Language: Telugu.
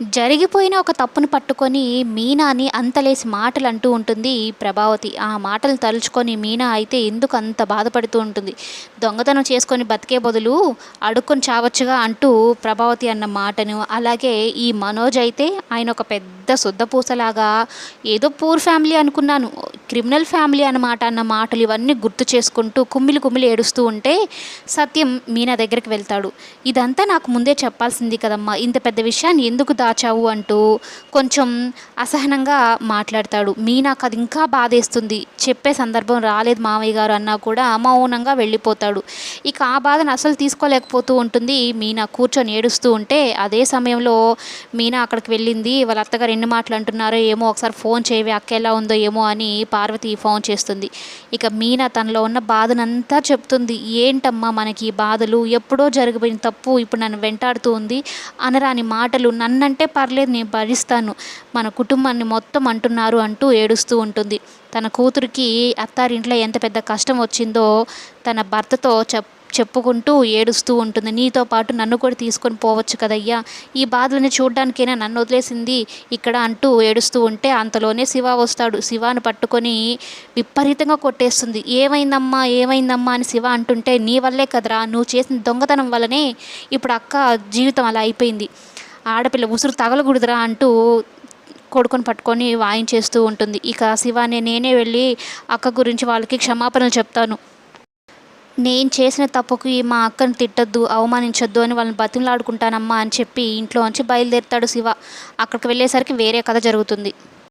జరిగిపోయిన ఒక తప్పును పట్టుకొని మీనాని అంతలేసి మాటలు అంటూ ఉంటుంది ప్రభావతి. ఆ మాటలు తలుచుకొని మీనా అయితే ఎందుకు అంత బాధపడుతూ ఉంటుంది? దొంగతనం చేసుకొని బతికే బదులు అడుక్కొని చావచ్చుగా అంటూ ప్రభావతి అన్న మాటను. అలాగే ఈ మనోజ్ అయితే ఆయన ఒక పెద్ద శుద్ధపూసలాగా ఏదో పూర్ ఫ్యామిలీ అనుకున్నాను. క్రిమినల్ ఫ్యామిలీ అన్నమాట అన్న మాటలు ఇవన్నీ గుర్తు చేసుకుంటూ కుమ్మిలి కుమ్మిలి ఏడుస్తూ ఉంటే సత్యం మీనా దగ్గరికి వెళ్తాడు. ఇదంతా నాకు ముందే చెప్పాల్సింది కదమ్మా. ఇంత పెద్ద విషయాన్ని ఎందుకు దాచావు అంటూ కొంచెం అసహనంగా మాట్లాడతాడు. మీనాకు అది ఇంకా బాధేస్తుంది. చెప్పే సందర్భం రాలేదు మామయ్య గారు అన్నా కూడా మౌనంగా వెళ్ళిపోతాడు. ఇక ఆ బాధను అసలు తీసుకోలేకపోతూ ఉంటుంది మీనా. కూర్చొని ఏడుస్తూ ఉంటే అదే సమయంలో మీనా అక్కడికి వెళ్ళింది. వాళ్ళ అత్తగారు ఎన్ని మాటలు అంటున్నారో ఏమో ఒకసారి ఫోన్ చేయవి అక్క ఎలా ఉందో ఏమో అని పార్వతి ఫోన్ చేస్తుంది. ఇక మీనా తనలో ఉన్న బాధనంతా చెప్తుంది. ఏంటమ్మా మనకి ఈ బాధలు? ఎప్పుడో జరిగిపోయిన తప్పు ఇప్పుడు నన్ను వెంటాడుతూ ఉంది. అనరాని మాటలు నన్నంటే పర్లేదు నేను భరిస్తాను. మన కుటుంబాన్ని మొత్తం అంటున్నారు అంటూ ఏడుస్తూ ఉంటుంది. తన కూతురికి అత్తారింట్లో ఎంత పెద్ద కష్టం వచ్చిందో తన భర్తతో చెప్ చెప్పుకుంటూ ఏడుస్తూ ఉంటుంది. నీతో పాటు నన్ను కూడా తీసుకొని పోవచ్చు కదయ్యా. ఈ బాధలను చూడ్డానికైనా నన్ను వదిలేసింది ఇక్కడ అంటూ ఏడుస్తూ ఉంటే అంతలోనే శివ వస్తాడు. శివాను పట్టుకొని విపరీతంగా కొట్టేస్తుంది. ఏమైందమ్మా? ఏమైందమ్మా? అని శివ అంటుంటే నీ వల్లే కదరా. నువ్వు చేసిన దొంగతనం వల్లనే ఇప్పుడు అక్క జీవితం అలా అయిపోయింది. ఆడపిల్ల ఉసురు తగలకూడదురా అంటూ కొడుకుని పట్టుకొని వాయించేస్తూ ఉంటుంది. ఇక శివాని నేనే వెళ్ళి అక్క గురించి వాళ్ళకి క్షమాపణలు చెప్తాను. నేను చేసిన తప్పుకు మా అక్కను తిట్టద్దు అవమానించొద్దు అని వాళ్ళని బతిమలాడుకుంటానమ్మా అని చెప్పి ఇంట్లో నుంచి బయలుదేరుతాడు శివ. అక్కడికి వెళ్ళేసరికి వేరే కథ జరుగుతుంది.